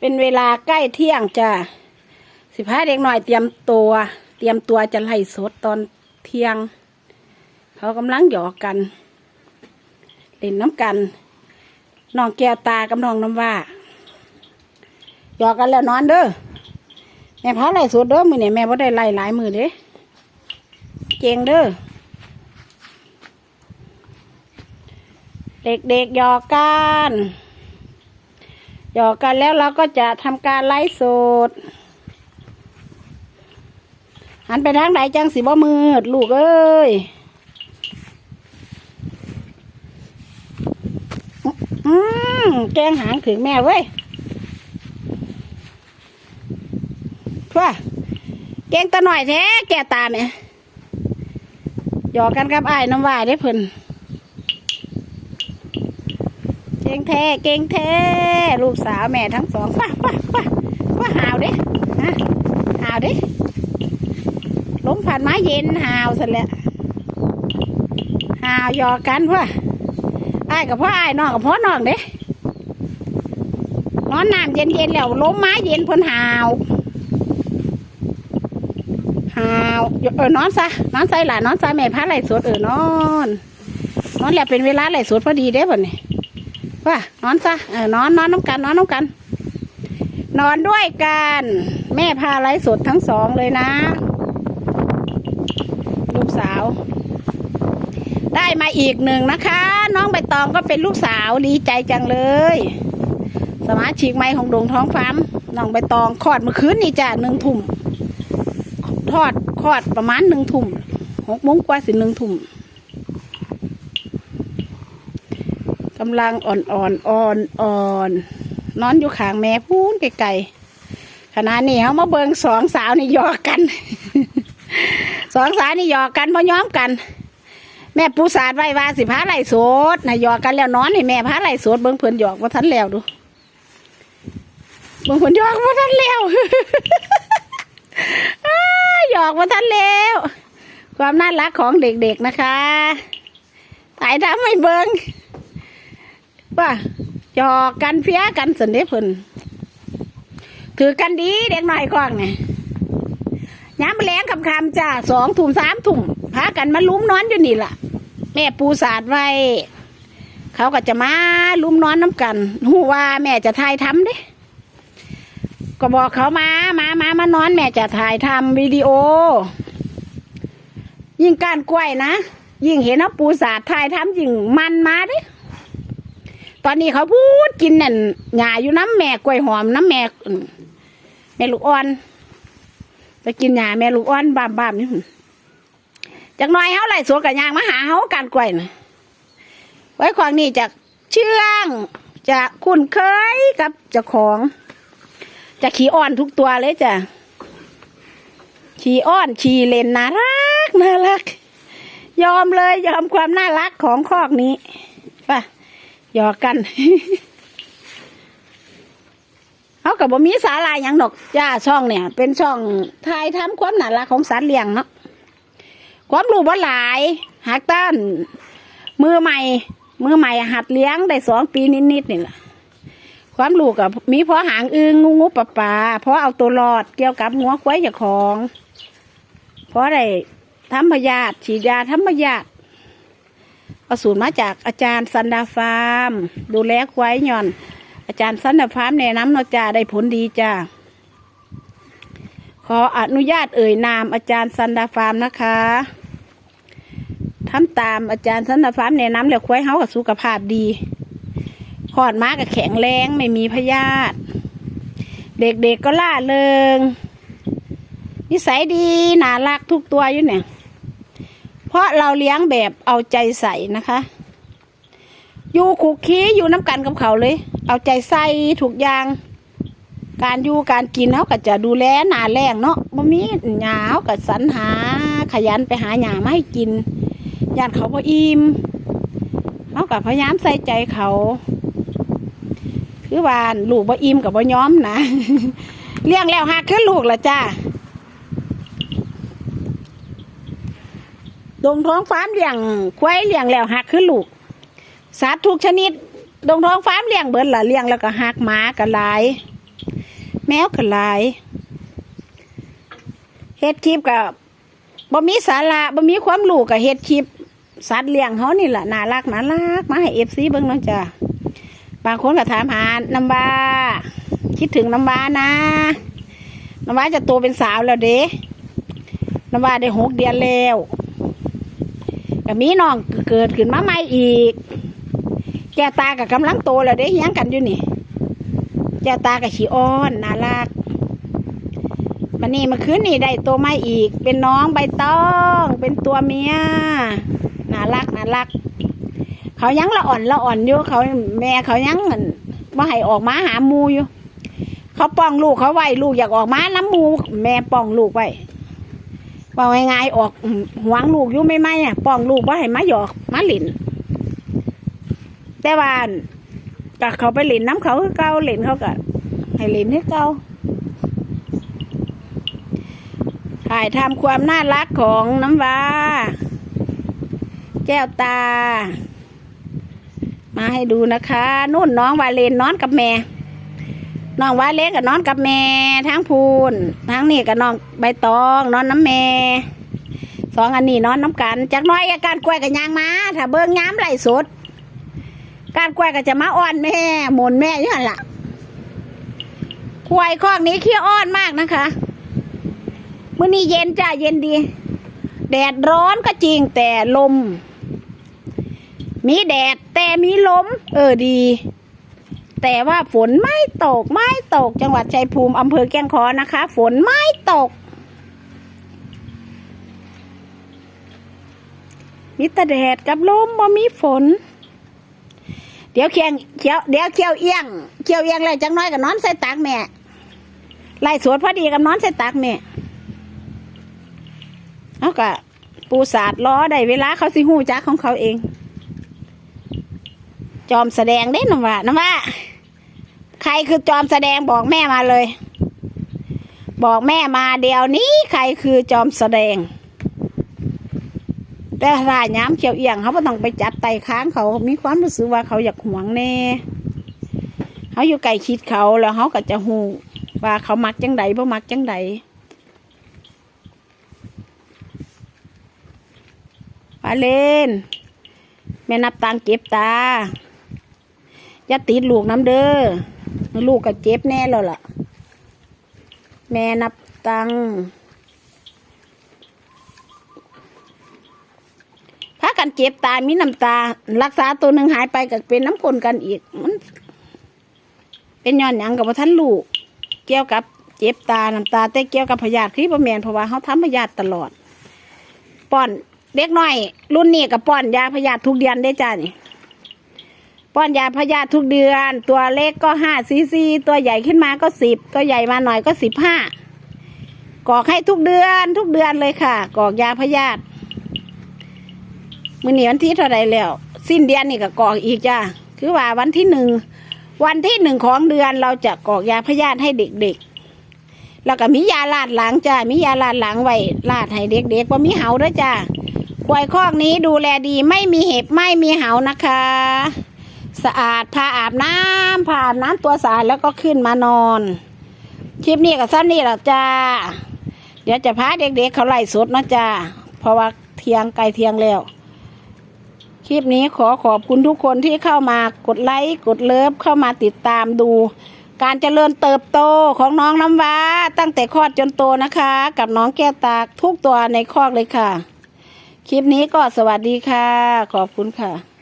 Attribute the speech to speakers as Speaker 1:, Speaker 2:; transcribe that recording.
Speaker 1: เป็นเวลาใกล้เที่ยงจ้ะสิพาเด็กหน่อยเตรียมตัว เตรียมตัวจะไล่สดตอนเที่ยง เขากำลังหยอกกันเล่นน้ำกันน้องแก้วตากับน้องน้ำว่าหยอกกันแล้วนอนเด้อแม่พาไล่สดเด้อมือเนี่ยแม่พ่ได้ไล่หลายมือเด้เจงเด้อเด็กๆหยอกกัน หยอกกันแล้วเราก็จะทำการไลฟ์สดหันไปทางไหนจังสีบ่มืดลูกเอ้ยอืมแกงหางถึงแม่เว้ยทั่วแกงตะหน่อยแท้แก่ตาแม่ยหยอกกันกับไอ้น้ำวายได้เพิ่น เก่งแท้เก่งแท้ลูกสาวแม่ทั้งสองป้าป้าป้าป้าหาวเด้ฮะหาวเด้ล้มผ่านไม้เย็นหาวเสร็จแล้วหาวยอกันพ่อไอ้กับพ่อไอ้น้องกับพ่อน้องเด้นอนน้ำเย็นเย็นแล้วล้มไม้เย็นเพิ่นหาวหาวเออนอนซะนอนใส่หลานนอนใส่แม่พาไหลสดเออนอนนอนแล้วเป็นเวลาไหลสดพอดีเด้บ่เนี่ย ว่านอนซะเออนอนนอนน้ำกันนอนน้ำกัน นอนด้วยกัน แม่พาไลฟ์สดทั้งสองเลยนะ ลูกสาว ได้มาอีกหนึ่งนะคะ น้องใบตองก็เป็นลูกสาวดีใจจังเลย สมาชิกใหม่ของดงท้องฟ้ามน้องใบตองคลอดเมื่อคืนนี่จ้ะหนึ่งทุ่มทอดคลอดประมาณหนึ่งทุ่มหกโมงกว่าสิหนึ่งทุ่ม กำลังอ่อนอ่อนอ่อนอ่อนนอนอยู่ข้างแม่พูนไกลๆขณะนี้เขามาเบิงสองสาวนี่หยอกกัน สองสาวนี่หยอกกันพย้อมกัน แม่ปูสาดไว้ว่าสิพาไหลโสดนะหยอกกันแล้วนอนให้แม่พาไหลโสดเบิงเพิ่อนหยอกว่าทันแล้วดูเบิงเพิ่อนหยอกว่าทันแล้วหยอกว่าทันแล้วความน่ารักของเด็กๆนะคะถ่ายทำให้เบิง ว่าหยอกกันเพี้ยกันสนเดเพิ่นถือกันดีเด็กหน่อยกว้างไงย้ำแรงคำคำจ้าสองถุ่มสามถุ่มพากันมาลุ้มนอนอยู่นี่ล่ะ แม่ปูสาดไว้ เขาก็จะมาลุ้มนอนน้ำกันหูว่าแม่จะถ่ายทำเด้ก็บอกเขามา มามามานอนแม่จะถ่ายทำวิดีโอ ยิ่งกานกล้วยนะ ยิ่งเห็นเอาปูสาดถ่ายทำยิ่งมันมาเด้ ตอนนี้เขาพูดกินนั่นหญ้าอยู่น้ำแม่กล้วยหอมน้ำแม่แม่ลูกอ่อนไปกินหญ้าแม่ลูกอ่อนบ้ามบ้ามๆนี่หั่นจากน้อยเขาไหลสวนกับยางมาหาเขาการกล้วยนะไว้ของนี่จากเชื่องจะคุ้นเคยกับจ้าของ จะขี่อ่อนทุกตัวเลยจ้ะขี่อ้อนขี่เลนน่ารักน่ารัก ยอมเลยยอมความน่ารักของคอกนี้ หยอกกันเขากับบ่มีสาลายยังดอกจ้าช่องเนี่ย เป็นช่องทายทำความน่ารักของสัตว์เลี้ยงเนาะความรู้บ่หลายหักต้านมือใหม่ มือใหม่หัดเลี้ยงได้สองปีนิดๆนี่แหละความรู้กับมีพอหางอึงงูงูปลาปลาเพราะเอาตัวรอดเกี่ยวกับงัวควายเจ้าของเพราะได้ทำพยาธิฉีดยาทำพยาธิ เอาสูตรมาจากอาจารย์สันดาฟาร์ม ดูแลควายย่อน อาจารย์สันดาฟาร์มแนะนำเนาะจ้าได้ผลดีจ้าขออนุญาตเอ่ยนามอาจารย์สันดาฟาร์มนะคะทำตามอาจารย์สันดาฟาร์มแนะนำแล้วควายเฮากับสุขภาพดีขอดมากับแข็งแรงไม่มีพยาธิเด็กๆก็ล่าเริงนิสัยดีน่ารักทุกตัวอยู่เนี่ย ราะเราเลี้ยงแบบเอาใจใส่นะคะ อยู่คุกคีอยู่น้ำกันกับเขาเลย เอาใจใส่ทุกอย่าง การอยู่การกินเขาก็จะดูแลหนาแรงเนาะบ่มีหยาเขาก็สรรหาขยันไปหาหยามาให้กินญาติเขาพออิ่มเขาก็พยายามใส่ใจเขาคือว่าลูกบ่อิ่มกับบ่ย้อมนะเลี้ยงแล้วหักขึ้นลูกละจ้า ดงท้องฟาร์มเลี้ยงควายเลี้ยงแล้วหักคือลูก สัตว์ทุกชนิด ดงท้องฟาร์มเลี้ยงเบิดละเลี้ยงแล้วก็หักหมาก็หลาย แมวก็หลายเฮ็ดคลิปกับบ่มีสาระบ่มีความรู้กับเฮ็ดคลิป สัตว์เลี้ยงเขานี่แหละน่ารักน่ารักมาให้เอฟซีเบิ่งเนาะจ้ะบางคนก็ถามหาน้ำบาคิดถึงน้ำบานะน้ำบาจะโตเป็นสาวแล้วเด้น้ำบาได้หกเดือนแล้ว ก็มีน้องเกิดขึ้นมาใหม่อีก แกตากับกำลังโตแล้วเด้เฮียงกันอยู่นี่ แกตากับขี้อ้อนน่ารักมันนี่มาคืนนี่ได้ตัวใหม่อีก เป็นน้องใบตอง เป็นตัวเมียน่ารักน่ารัก เขายังละอ่อนละอ่อนอยู่เขาแม่เขายังมาให้ออกมาหาหมูอยู่ เขาป้องลูกเขาไว้ลูกอยากออกมาน้ำหมูแม่ป้องลูกไว้ ว่าง่ายๆออกหวงลูกยู่ไม่ไหมอะป้องลูกว่าให้มาหยอกมาหลินแต่ว่าก็เขาไปเล่นน้ำเขาคือเก่าเล่นเขาก็ให้เล่นให้เก่าถ่ายทำความน่ารักของน้ำว้าแก้วตา มาให้ดูนะคะนู่นน้องวาเลนนอนกับแม่ น้องวาเลนกับนอนกับแม่ทั้งพูนทั้งนี่กับน้องใบตองนอนน้ำแม่สองอันนี้นอนน้ำกันจากน้อยอการกล้วยกับยางมาถ้าเบิ้งย้ำไหลสดการกล้วยก็จะมาอ้อนแม่หมุนแม่อยู่หันละควายคอกนี้เขี้ยอ้อนมากนะคะมื้อนี้เย็นจ้าเย็นดี แดดร้อนก็จริงแต่ลม มีแดดแต่มีลม เออดี แต่ว่าฝนไม่ตกไม่ตก จังหวัดชัยภูมิอำเภอแก้งคอนะคะ ฝนไม่ตก มีแต่แดดกับลมบ่มีฝน เดี๋ยวเคียงเคียวเดี๋ยวเคียวเอียงเคียวเอียงเลยจังน้อยกับนอนใส่ตักแม่ไล่สวนพอดีกับนอนใส่ตักแม่เอากะปูสาดล้อได้เวลาเขาสิหูจักของเขาเองจอมแสดงเด้น้ำว่าน้ำว่า ใครคือจอมแสดงบอกแม่มาเลย บอกแม่มาเดี๋ยวนี้ใครคือจอมแสดง แต่ถ้าย้ำเขียวเอียงเขาไม่ต้องไปจับไตค้างเขา มีความรู้สึกว่าเขาอยากหวงแน่เขาอยู่ไกลคิดเขาแล้วเขาก็จะหูว่าเขามักจังใดบ่มักจังใดปาเลนแม่นับตังเก็บตาอย่าติดลูกน้ำเด้อ ลูกก็เจ็บแน่แล้วล่ะ แม่นับตังพากันเจ็บตามีน้ำตา รักษาตัวหนึ่งหายไปก็เป็นน้ำคนกันอีก มัน เป็นย้อนหยังกับว่าท่านลูกเกี่ยวกับเจ็บตา น้ำตา แต่เกี่ยวกับพยาธิคือประแมนเพราะว่าเขาทำพยาธิตลอดป้อนเด็กน้อย รุ่นนี้กับป้อนยาพยาธิทุกเดือนได้จ้านี่ ป้อนยาพยาธิทุกเดือน ตัวเล็กก็ห้าซีซีตัวใหญ่ขึ้นมาก็สิบตัวใหญ่มาหน่อยก็สิบห้ากอกให้ทุกเดือนทุกเดือนเลยค่ะ กอกยาพยาธิมื่อนี้วันที่เท่าไรแล้ว สิ้นเดือนนี่ก็กอกอีกจ้าคือว่าวันที่หนึ่งวันที่หนึ่งของเดือนเราจะกอกยาพยาธิให้เด็กๆ แล้วก็มียาลาดหลังจ้ามียาลาดหลังไว้ลาดให้เด็กๆว่ามีเหาด้วยจ้าควายคอกนี้ดูแลดีไม่มีเห็บไม่มีเหานะคะ สะอาดพาอาบน้ำพาอาบน้ำตัวสะอาดแล้วก็ขึ้นมานอนคลิปนี้กับสั้นนี่หละจ้าเดี๋ยวจะพาเด็กๆเขาไล่สดนะจ้าเพราะว่าเทียงไกลเทียงแล้ว คลิปนี้ขอขอบคุณทุกคนที่เข้ามากดไลค์กดเลิฟเข้ามาติดตามดู การเจริญเติบโตของน้องน้ำว้า ตั้งแต่คลอดจนโตนะคะ กับน้องแก้วตากทุกตัวในคอกเลยค่ะ คลิปนี้ก็สวัสดีค่ะ ขอบคุณค่ะ